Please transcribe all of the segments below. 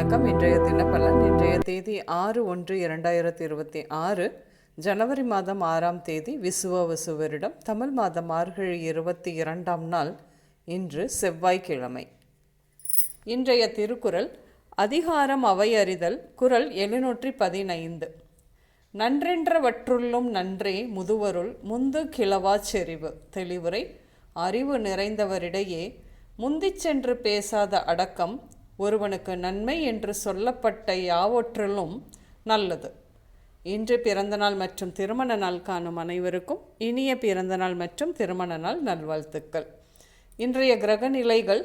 வணக்கம். இன்றைய தினப்பலன். இன்றைய தேதி ஆறு ஒன்று இரண்டாயிரத்தி இருபத்தி ஆறு ஜனவரி மாதம் ஆறாம் தேதி விசுவ வருடம் தமிழ் மாதம் மார்கழி இருபத்தி இரண்டாம் நாள் இன்று செவ்வாய்க்கிழமை. இன்றைய திருக்குறள் அதிகாரம் அவையறிதல் குரல் எழுநூற்றி பதினைந்து. நன்றென்றவற்றுள்ளும் நன்றே முதுவருள் முந்து கிளவா செறிவு. தெளிவுரை அறிவு நிறைந்தவரிடையே முந்திச் சென்று பேசாத அடக்கம் ஒருவனுக்கு நன்மை என்று சொல்லப்பட்ட யாவற்றிலும் நல்லது. இன்று பிறந்தநாள் மற்றும் திருமண நாள் காணும் அனைவருக்கும் இனிய பிறந்தநாள் மற்றும் திருமண நாள் நல்வாழ்த்துக்கள். இன்றைய கிரக நிலைகள்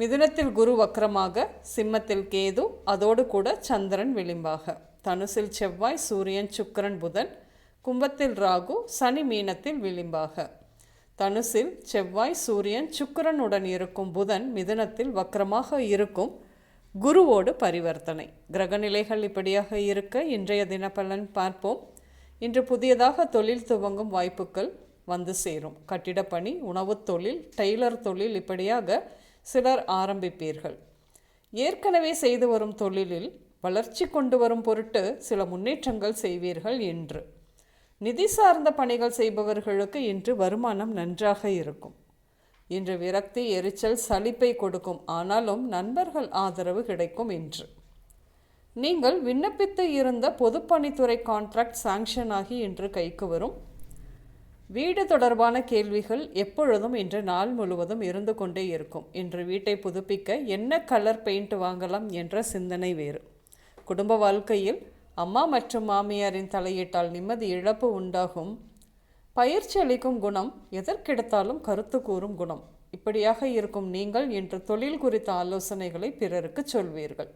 மிதுனத்தில் குரு வக்கரமாக சிம்மத்தில் கேது அதோடு கூட சந்திரன் விளிம்பாக. தனுசில் செவ்வாய் சூரியன் சுக்கரன் புதன் கும்பத்தில் ராகு சனி மீனத்தில் விளிம்பாக. தனுசில் செவ்வாய் சூரியன் சுக்கிரனுடன் இருக்கும் புதன் மிதனத்தில் வக்கரமாக இருக்கும் குருவோடு பரிவர்த்தனை. கிரகநிலைகள் இப்படியாக இருக்க இன்றைய தினப்பலன் பார்ப்போம். இன்று புதியதாக தொழில் துவங்கும் வாய்ப்புகள் வந்து சேரும். கட்டிடப்பணி உணவுத் தொழில் டெய்லர் தொழில் இப்படியாக சிலர் ஆரம்பிப்பீர்கள். ஏற்கனவே செய்து வரும் தொழிலில் வளர்ச்சி கொண்டு வரும் பொருட்டு சில முன்னேற்றங்கள் செய்வீர்கள் என்று. நிதி சார்ந்த பணிகள் செய்பவர்களுக்கு இன்று வருமானம் நன்றாக இருக்கும். இன்று விரக்தி எரிச்சல் சலிப்பை கொடுக்கும். ஆனாலும் நண்பர்கள் ஆதரவு கிடைக்கும் இன்று. நீங்கள் விண்ணப்பித்து இருந்த பொதுப்பணித்துறை கான்ட்ராக்ட் சாங்ஷன் ஆகி இன்று கைக்கு வரும். வீடு தொடர்பான கேள்விகள் எப்பொழுதும் இன்று நாள் முழுவதும் இருந்து கொண்டே இருக்கும். இன்று வீட்டை புதுப்பிக்க என்ன கலர் பெயிண்ட் வாங்கலாம் என்ற சிந்தனை வேறு. குடும்ப வாழ்க்கையில் அம்மா மற்றும் மாமியாரின் தலையீட்டால் நிம்மதி இழப்பு உண்டாகும். பயிற்சி அளிக்கும் குணம் எதற்கெடுத்தாலும் கருத்து கூறும் குணம். இப்படியாக இருக்கும் நீங்கள் இன்று தொழில் குறித்த ஆலோசனைகளை பிறருக்கு சொல்வீர்கள்.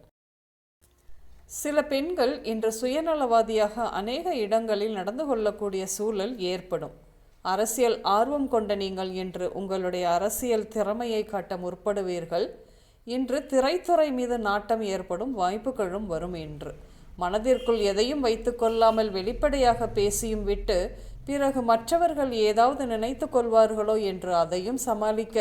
சில பெண்கள் இன்று சுயநலவாதியாக அநேக இடங்களில் நடந்து கொள்ளக்கூடிய சூழல் ஏற்படும். அரசியல் ஆர்வம் கொண்ட நீங்கள் இன்று உங்களுடைய அரசியல் திறமையை காட்ட முற்படுவீர்கள். இன்று திரைத்துறை மீது நாட்டம் ஏற்படும் வாய்ப்புகளும் வரும் என்று. மனதிற்குள் எதையும் வைத்து கொள்ளாமல் வெளிப்படையாக பேசியும் விட்டு பிறகு மற்றவர்கள் ஏதாவது நினைத்து கொள்வார்களோ என்று அதையும் சமாளிக்க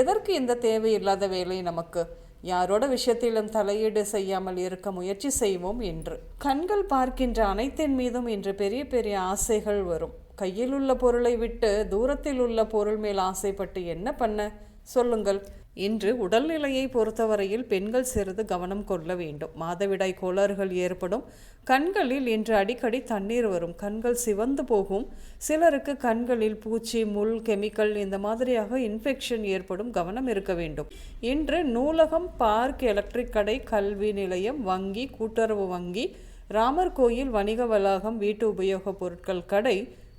எதற்கு இந்த தேவையில்லாத வேலை நமக்கு? யாரோட விஷயத்திலும் தலையீடு செய்யாமல் இருக்க முயற்சி செய்வோம் என்று. கண்கள் பார்க்கின்ற அனைத்தின் மீதும் இன்று பெரிய பெரிய ஆசைகள் வரும். கையில் உள்ள பொருளை விட்டு தூரத்தில் உள்ள பொருள் மேல் ஆசைப்பட்டு என்ன பண்ண? சொல்லுங்கள். இன்று உடல்நிலையை பொறுத்தவரையில் பெண்கள் சிறிது கவனம் கொள்ள வேண்டும். மாதவிடாய் கோளாறுகள் ஏற்படும். கண்களில் இன்று அடிக்கடி தண்ணீர் வரும். கண்கள் சிவந்து போகும். சிலருக்கு கண்களில் பூச்சி முள் கெமிக்கல் இந்த மாதிரியாக இன்ஃபெக்ஷன் ஏற்படும் கவனம் இருக்க வேண்டும். இன்று நூலகம் பார்க் எலக்ட்ரிக் கடை கல்வி நிலையம் வங்கி கூட்டுறவு வங்கி ராமர் கோயில் வணிக வளாகம் வீட்டு உபயோகப் பொருட்கள் கடை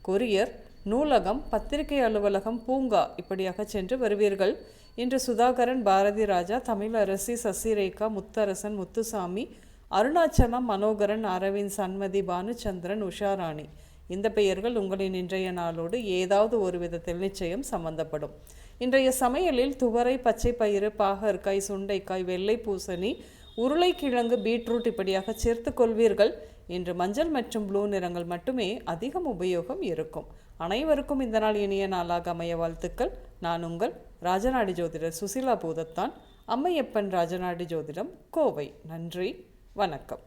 கொரியர் நூலகம் பத்திரிகை அலுவலகம் பூங்கா இப்படியாக சென்று வருவீர்கள். இன்று சுதாகரன் பாரதி ராஜா தமிழரசி சசிரேகா முத்தரசன் முத்துசாமி அருணாச்சலம் மனோகரன் அரவிந்த் சண்மதி பானுச்சந்திரன் உஷாராணி. இந்த பெயர்கள் உங்களின் இன்றைய நாளோடு ஏதாவது ஒரு விதத்தில் நிச்சயம் சம்பந்தப்படும். இன்றைய சமையலில் துவரை பச்சை பயிறு பாகற்காய் சுண்டைக்காய் வெள்ளை பூசணி உருளைக்கிழங்கு பீட்ரூட் இப்படியாக சேர்த்து கொள்வீர்கள். இன்று மஞ்சள் மற்றும் ப்ளூ நிறங்கள் மட்டுமே அதிகம் உபயோகம் இருக்கும். அனைவருக்கும் இந்த நாள் இனிய நாளாக அமைய வாழ்த்துக்கள். நான் உங்கள் ராஜநாடி ஜோதிடர் சுசிலா பூதத்தான். அம்மையப்பன் ராஜநாடி ஜோதிடம் கோவை. நன்றி. வணக்கம்.